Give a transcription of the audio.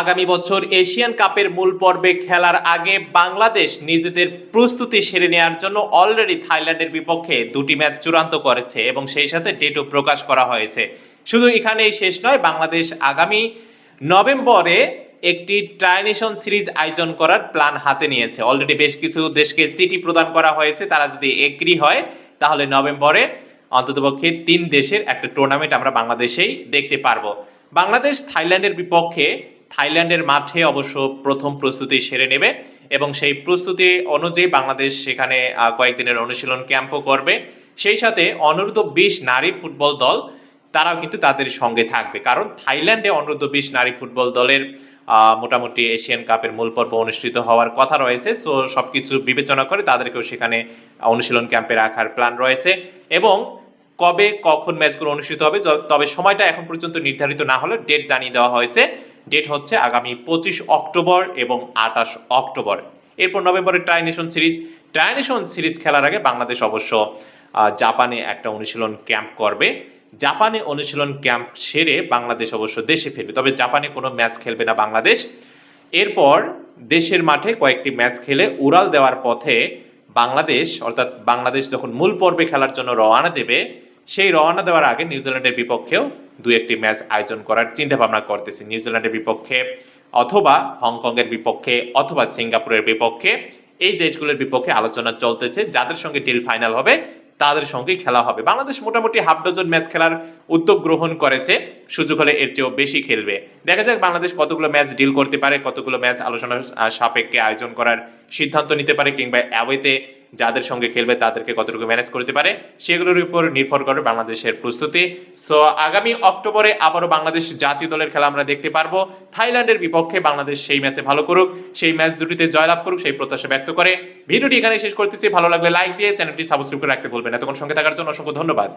আগামী বছর এশিয়ান কাপের মূল পর্বে খেলার আগে বাংলাদেশ নিজেদের প্রস্তুতি সেরে নেওয়ার জন্য অলরেডি থাইল্যান্ডের বিপক্ষে দুটি ম্যাচ চূড়ান্ত করেছে এবং সেই সাথে ডেটও প্রকাশ করা হয়েছে। শুধু এখানেই শেষ নয়, বাংলাদেশ আগামী নভেম্বরে একটি ট্রাইনেশন সিরিজ আয়োজন করার প্ল্যান হাতে নিয়েছে। অলরেডি বেশ কিছু দেশকে চিঠি প্রদান করা হয়েছে, তারা যদি এগ্রি হয়, তাহলে নভেম্বরে অন্ততপক্ষে তিন দেশের একটা টুর্নামেন্ট আমরা বাংলাদেশেই দেখতে পারব। বাংলাদেশ থাইল্যান্ডের বিপক্ষে থাইল্যান্ডের মাঠে অবশ্য প্রথম প্রস্তুতি সেরে নেবে এবং সেই প্রস্তুতি অনুযায়ী বাংলাদেশ সেখানে কয়েকদিনের অনুশীলন ক্যাম্পও করবে। সেই সাথে অনূর্ধ্ব বিশ নারী ফুটবল দল, তারাও কিন্তু তাদের সঙ্গে থাকবে। কারণ থাইল্যান্ডে অনূর্ধ্ব বিশ নারী ফুটবল দলের মোটামুটি এশিয়ান কাপের মূল পর্ব অনুষ্ঠিত হওয়ার কথা রয়েছে। সো, সবকিছু বিবেচনা করে তাদেরকেও সেখানে অনুশীলন ক্যাম্পে রাখার প্ল্যান রয়েছে। এবং কবে কখন ম্যাচগুলো অনুষ্ঠিত হবে তবে সময়টা এখন পর্যন্ত নির্ধারিত না হলে ডেট জানিয়ে দেওয়া হয়েছে। ডেট হচ্ছে আগামী পঁচিশ অক্টোবর এবং আঠাশ অক্টোবর। এরপর নভেম্বরের ট্রাইনেশন সিরিজ ট্রাইনেশন সিরিজ খেলার আগে বাংলাদেশ অবশ্য জাপানে একটা অনুশীলন ক্যাম্প করবে। জাপানে অনুশীলন ক্যাম্প সেরে বাংলাদেশ অবশ্য দেশে ফিরবে। তবে জাপানে কোনো ম্যাচ খেলবে না বাংলাদেশ। এরপর দেশের মাঠে কয়েকটি ম্যাচ খেলে উড়াল দেওয়ার পথে বাংলাদেশ, অর্থাৎ বাংলাদেশ যখন মূল পর্বে খেলার জন্য রওনা দেবে সেই রওনা দেওয়ার আগে নিউজিল্যান্ডের বিপক্ষেও দু একটি ম্যাচ আয়োজন করার চিন্তাভাবনা করতেছি নিউজিল্যান্ডের বিপক্ষে অথবা হংকংয়ের বিপক্ষে অথবা সিঙ্গাপুরের বিপক্ষে। এই দেশগুলোর বিপক্ষে আলোচনা চলতেছে, যাদের সঙ্গে ডিল ফাইনাল হবে, তাদের সঙ্গেই খেলা হবে। বাংলাদেশ মোটামুটি হাফ ডজন ম্যাচ খেলার উদ্যোগ গ্রহণ করেছে। সুযোগ হলে এর চেয়েও বেশি খেলবে। দেখা যাক বাংলাদেশ কতগুলো ম্যাচ ডিল করতে পারে, কতগুলো ম্যাচ আলোচনার সাপেক্ষে আয়োজন করার সিদ্ধান্ত নিতে পারে কিংবা অ্যাওয়েতে যাদের সঙ্গে খেলবে তাদেরকে কতটুকু ম্যানেজ করতে পারে, সেগুলোর উপর নির্ভর করে বাংলাদেশের প্রস্তুতি। সো আগামী অক্টোবরে আবারও বাংলাদেশ জাতীয় দলের খেলা আমরা দেখতে পারব। থাইল্যান্ডের বিপক্ষে বাংলাদেশ সেই ম্যাচে ভালো করুক, সেই ম্যাচ দুটিতে জয়লাভ করুক, সেই প্রত্যাশা ব্যক্ত করে। ভিডিওটি এখানে শেষ করতেছি। ভালো লাগলে লাইক দিয়ে চ্যানেলটি সাবস্ক্রাইব করে রাখতে বলবেন এতক্ষণ সঙ্গে থাকার জন্য অসংখ্য ধন্যবাদ।